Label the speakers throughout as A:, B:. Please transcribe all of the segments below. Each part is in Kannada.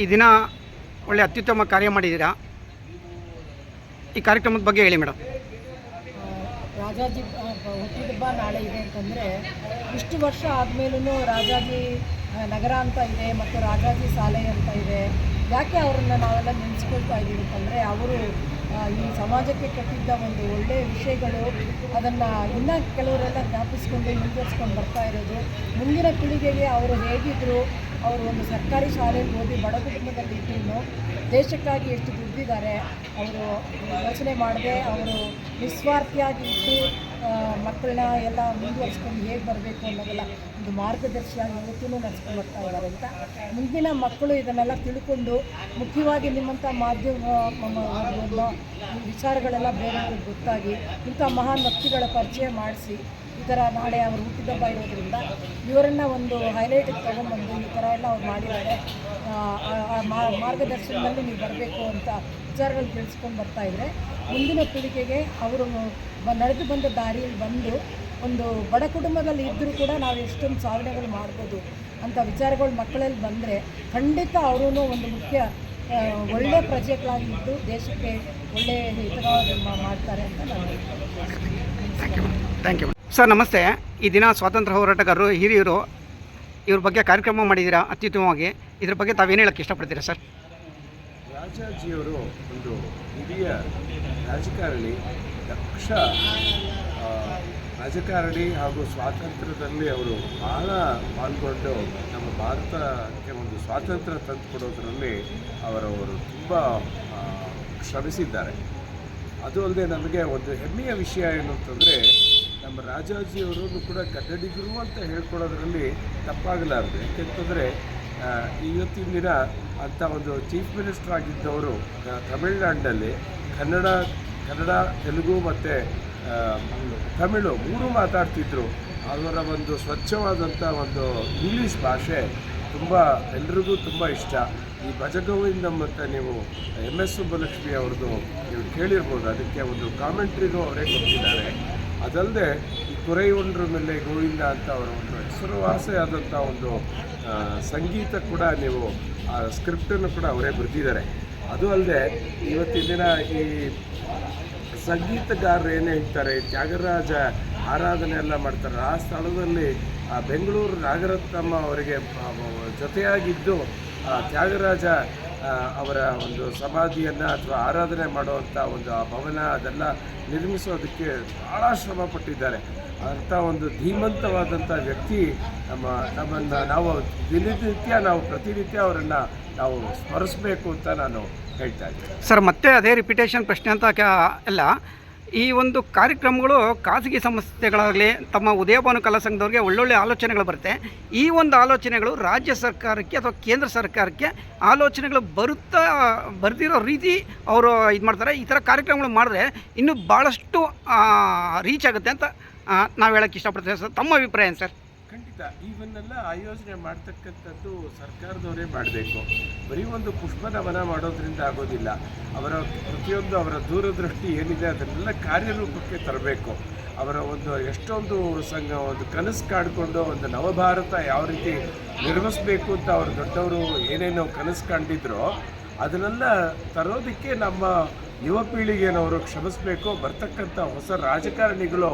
A: ಈ ದಿನ ಒಳ್ಳೆ ಅತ್ಯುತ್ತಮ ಕಾರ್ಯ ಮಾಡಿದ್ದೀರಾ? ಈ ಕಾರ್ಯಕ್ರಮದ ಬಗ್ಗೆ ಹೇಳಿ ಮೇಡಮ್.
B: ರಾಜಾಜಿ ಹುಟ್ಟಿದಬ್ಬ ನಾಳೆ ಇದೆ ಅಂತಂದರೆ ಇಷ್ಟು ವರ್ಷ ಆದಮೇಲೂ ರಾಜಾಜಿ ನಗರ ಅಂತ ಇದೆ ಮತ್ತು ರಾಜಾಜಿ ಸಾಲೆ ಅಂತ ಇದೆ. ಯಾಕೆ ಅವರನ್ನು ನಾವೆಲ್ಲ ನೆನೆಸ್ಕೊಳ್ತಾ ಇದ್ದೀವಿ ಅಂತಂದರೆ ಅವರು ಈ ಸಮಾಜಕ್ಕೆ ಕಟ್ಟಿದ್ದ ಒಂದು ಒಳ್ಳೆಯ ವಿಷಯಗಳು ಅದನ್ನು ಇನ್ನೂ ಕೆಲವರೆಲ್ಲ ಜ್ಞಾಪಿಸ್ಕೊಂಡು ಮುಂದುವರ್ಸ್ಕೊಂಡು ಬರ್ತಾ ಇರೋದು. ಮುಂದಿನ ಪೀಳಿಗೆಗೆ ಅವರು ಹೇಗಿದ್ದರು ಅವರು ಒಂದು ಸರ್ಕಾರಿ ಶಾಲೆಯಲ್ಲಿ ಓದಿ ಬಡ ಕುಟುಂಬದಲ್ಲಿ ಇಟ್ಟು ದೇಶಕ್ಕಾಗಿ ಎಷ್ಟು ದುಡ್ಡಿದ್ದಾರೆ ಅವರು ಯೋಚನೆ ಮಾಡದೆ ಅವರು ನಿಸ್ವಾರ್ಥಿಯಾಗಿ ಇಟ್ಟು ಮಕ್ಕಳನ್ನ ಎಲ್ಲ ಮುಂದುವರಿಸ್ಕೊಂಡು ಹೇಗೆ ಬರಬೇಕು ಅನ್ನೋದೆಲ್ಲ ಒಂದು ಮಾರ್ಗದರ್ಶಿಯಾಗಿ ಇವತ್ತೂ ನಡೆಸ್ಕೊಂಡು ಬರ್ತಾ ಇದ್ದಾರೆ ಅಂತ. ಮುಂದಿನ ಮಕ್ಕಳು ಇದನ್ನೆಲ್ಲ ತಿಳ್ಕೊಂಡು ಮುಖ್ಯವಾಗಿ ನಿಮ್ಮಂಥ ಮಾಧ್ಯಮ ವಿಚಾರಗಳೆಲ್ಲ ಬೇರೆಯವ್ರಿಗೆ ಗೊತ್ತಾಗಿ ಇಂಥ ಮಹಾನ್ ವ್ಯಕ್ತಿಗಳ ಪರಿಚಯ ಮಾಡಿಸಿ ಈ ಥರ ನಾಳೆ ಅವರು ಹುಟ್ಟಿದಬ್ಬ ಇರೋದ್ರಿಂದ ಇವರನ್ನು ಒಂದು ಹೈಲೈಟಿಗೆ ತೊಗೊಂಬಂದು ಈ ಥರ ಎಲ್ಲ ಅವ್ರು ಮಾಡಿದ್ದಾರೆ. ಮಾರ್ಗದರ್ಶನದಲ್ಲಿ ನೀವು ಬರಬೇಕು ಅಂತ ವಿಚಾರಗಳು ತಿಳಿಸ್ಕೊಂಡು ಇದ್ರೆ ಮುಂದಿನ ಪೀಳಿಗೆಗೆ ಅವರು ನಡೆದು ಬಂದ ದಾರಿಯಲ್ಲಿ ಬಂದು ಒಂದು ಬಡ ಕುಟುಂಬದಲ್ಲಿ ಇದ್ದರೂ ಕೂಡ ನಾವು ಎಷ್ಟೊಂದು ಸಾಧನೆಗಳು ಮಾಡ್ಬೋದು ಅಂತ ವಿಚಾರಗಳು ಮಕ್ಕಳಲ್ಲಿ ಬಂದರೆ ಖಂಡಿತ ಅವರೂ ಒಂದು ಮುಖ್ಯ ಒಳ್ಳೆಯ ಪ್ರಜೆಗಳಾಗಿದ್ದು ದೇಶಕ್ಕೆ ಒಳ್ಳೆಯ ಹಿತವಾಗಿ ಮಾಡ್ತಾರೆ ಅಂತ ನಾನು
A: ಥ್ಯಾಂಕ್ ಯು ಸರ್, ನಮಸ್ತೆ. ಈ ದಿನ ಸ್ವಾತಂತ್ರ್ಯ ಹೋರಾಟಗಾರರು, ಹಿರಿಯರು, ಇವ್ರ ಬಗ್ಗೆ ಕಾರ್ಯಕ್ರಮ ಮಾಡಿದ್ದೀರಾ ಅತ್ಯುತ್ತಮವಾಗಿ? ಇದ್ರ ಬಗ್ಗೆ ತಾವೇನು ಹೇಳಕ್ಕೆ ಇಷ್ಟಪಡ್ತೀರಾ ಸರ್?
C: ರಾಜಾಜಿಯವರು ಒಂದು ಹಿರಿಯ ರಾಜಕಾರಣಿ, ದಕ್ಷ ರಾಜಕಾರಣಿ ಹಾಗೂ ಸ್ವಾತಂತ್ರ್ಯದಲ್ಲಿ ಅವರು ಬಹಳ ಪಾಲ್ಗೊಂಡು ನಮ್ಮ ಭಾರತಕ್ಕೆ ಒಂದು ಸ್ವಾತಂತ್ರ್ಯ ತಂದುಕೊಡೋದ್ರಲ್ಲಿ ಅವರವರು ತುಂಬ ಶ್ರಮಿಸಿದ್ದಾರೆ. ಅದು ಅಲ್ಲದೆ ನಮಗೆ ಒಂದು ಹೆಮ್ಮೆಯ ವಿಷಯ ಏನು ಅಂತಂದರೆ ನಮ್ಮ ರಾಜಾಜಿಯವರನ್ನು ಕೂಡ ಕನ್ನಡಿಗರು ಅಂತ ಹೇಳ್ಕೊಳ್ಳೋದ್ರಲ್ಲಿ ತಪ್ಪಾಗಲಾರದು. ಯಾಕೆಂತಂದರೆ ಇವತ್ತಿನ ದಿನ ಅಂಥ ಒಂದು ಚೀಫ್ ಮಿನಿಸ್ಟರ್ ಆಗಿದ್ದವರು ತಮಿಳ್ನಾಡಿನಲ್ಲಿ ಕನ್ನಡ ಕನ್ನಡ, ತೆಲುಗು ಮತ್ತು ತಮಿಳು ಮೂರು ಮಾತಾಡ್ತಿದ್ರು. ಅವರ ಒಂದು ಸ್ವಚ್ಛವಾದಂಥ ಒಂದು ಇಂಗ್ಲೀಷ್ ಭಾಷೆ ತುಂಬ ಎಲ್ರಿಗೂ ತುಂಬ ಇಷ್ಟ. ಈ ಭಜಗೋವಿಂದ ಮತ್ತು ನೀವು ಎಂ ಎಸ್ ಸುಬ್ಬಲಕ್ಷ್ಮಿ ಅವ್ರದ್ದು ನೀವು ಕೇಳಿರ್ಬೋದು, ಅದಕ್ಕೆ ಒಂದು ಕಾಮೆಂಟ್ರಿಗೂ ಅವರೇ ಕೊಟ್ಟಿದ್ದಾರೆ. ಅದಲ್ಲದೆ ಈ ಕೊರೆಯುಂಡ್ರ ಮೇಲೆ ಗೋವಿಂದ ಅಂತ ಅವರ ಒಂದು ಹೆಸರುವಾಸಿಯಾದಂಥ ಒಂದು ಸಂಗೀತ ಕೂಡ ನೀವು, ಆ, ಸ್ಕ್ರಿಪ್ಟನ್ನು ಕೂಡ ಅವರೇ ಬರೆದಿದ್ದಾರೆ. ಅದು ಅಲ್ಲದೆ ಇವತ್ತಿನ ದಿನ ಈ ಸಂಗೀತಗಾರರು ಏನು ಹೇಳ್ತಾರೆ ತ್ಯಾಗರಾಜ ಆರಾಧನೆ ಎಲ್ಲ ಮಾಡ್ತಾರೆ. ಆ ಸ್ಥಳದಲ್ಲಿ ಬೆಂಗಳೂರು ನಾಗರತ್ನಮ್ಮ ಅವರಿಗೆ ಜೊತೆಯಾಗಿದ್ದು, ಆ, ತ್ಯಾಗರಾಜ ಅವರ ಒಂದು ಸಮಾಧಿಯನ್ನು ಅಥವಾ ಆರಾಧನೆ ಮಾಡುವಂಥ ಒಂದು ಆ ಭವನ ಅದೆಲ್ಲ ನಿರ್ಮಿಸೋದಕ್ಕೆ ಭಾಳ ಶ್ರಮ ಪಟ್ಟಿದ್ದಾರೆ ಅಂಥ ಒಂದು ಧೀಮಂತವಾದಂಥ ವ್ಯಕ್ತಿ ನಮ್ಮ, ನಮ್ಮನ್ನು ನಾವು ದಿನನಿತ್ಯ ನಾವು ಪ್ರತಿನಿತ್ಯ ಅವರನ್ನು ನಾವು ಸ್ಮರಿಸಬೇಕು ಅಂತ ನಾನು ಹೇಳ್ತಾ ಇದ್ದೀನಿ.
A: ಸರ್, ಮತ್ತೆ ಅದೇ ರಿಪಿಟೇಷನ್ ಪ್ರಶ್ನೆ ಅಂತ ಅಲ್ಲ ಈ ಒಂದು ಕಾರ್ಯಕ್ರಮಗಳು ಖಾಸಗಿ ಸಂಸ್ಥೆಗಳಾಗಲಿ, ತಮ್ಮ ಉದಯಭಾನು ಕಲಾ ಸಂಘದವ್ರಿಗೆ ಒಳ್ಳೊಳ್ಳೆ ಆಲೋಚನೆಗಳು ಬರುತ್ತೆ. ಈ ಒಂದು ಆಲೋಚನೆಗಳು ರಾಜ್ಯ ಸರ್ಕಾರಕ್ಕೆ ಅಥವಾ ಕೇಂದ್ರ ಸರ್ಕಾರಕ್ಕೆ ಆಲೋಚನೆಗಳು ಬರುತ್ತಾ, ಬರೆದಿರೋ ರೀತಿ ಅವರು ಇದು ಮಾಡ್ತಾರೆ. ಈ ಥರ ಕಾರ್ಯಕ್ರಮಗಳು ಮಾಡಿದ್ರೆ ಇನ್ನೂ ಭಾಳಷ್ಟು ರೀಚ್ ಆಗುತ್ತೆ ಅಂತ ನಾವು ಹೇಳೋಕ್ಕೆ ಇಷ್ಟಪಡ್ತೇವೆ ಸರ್. ತಮ್ಮ ಅಭಿಪ್ರಾಯ ಸರ್?
C: ಖಂಡಿತ ಇವನ್ನೆಲ್ಲ ಆಯೋಜನೆ ಮಾಡ್ತಕ್ಕಂಥದ್ದು ಸರ್ಕಾರದವರೇ ಮಾಡಬೇಕು. ಬರೀ ಒಂದು ಪುಷ್ಪನವನ ಮಾಡೋದ್ರಿಂದ ಆಗೋದಿಲ್ಲ. ಅವರ ಪ್ರತಿಯೊಂದು ಅವರ ದೂರದೃಷ್ಟಿ ಏನಿದೆ ಅದನ್ನೆಲ್ಲ ಕಾರ್ಯರೂಪಕ್ಕೆ ತರಬೇಕು. ಅವರ ಒಂದು ಎಷ್ಟೊಂದು ಸಂಘ, ಒಂದು ಕನಸು ಕಾಡಿಕೊಂಡು ಒಂದು ನವಭಾರತ ಯಾವ ರೀತಿ ನಿರ್ಮಿಸಬೇಕು ಅಂತ ಅವರು ದೊಡ್ಡವರು ಏನೇನೋ ಕನಸು ಕಂಡಿದ್ರೋ ಅದನ್ನೆಲ್ಲ ತರೋದಕ್ಕೆ ನಮ್ಮ ಯುವ ಪೀಳಿಗೆಯವರು ಕ್ಷಮಿಸಬೇಕು, ಬರ್ತಕ್ಕಂಥ ಹೊಸ ರಾಜಕಾರಣಿಗಳು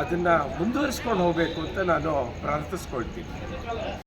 C: ಅದನ್ನು ಮುಂದುವರಿಸ್ಕೊಂಡು ಹೋಗಬೇಕು ಅಂತ ನಾನು ಪ್ರಾರ್ಥಿಸ್ಕೊಳ್ತೀನಿ.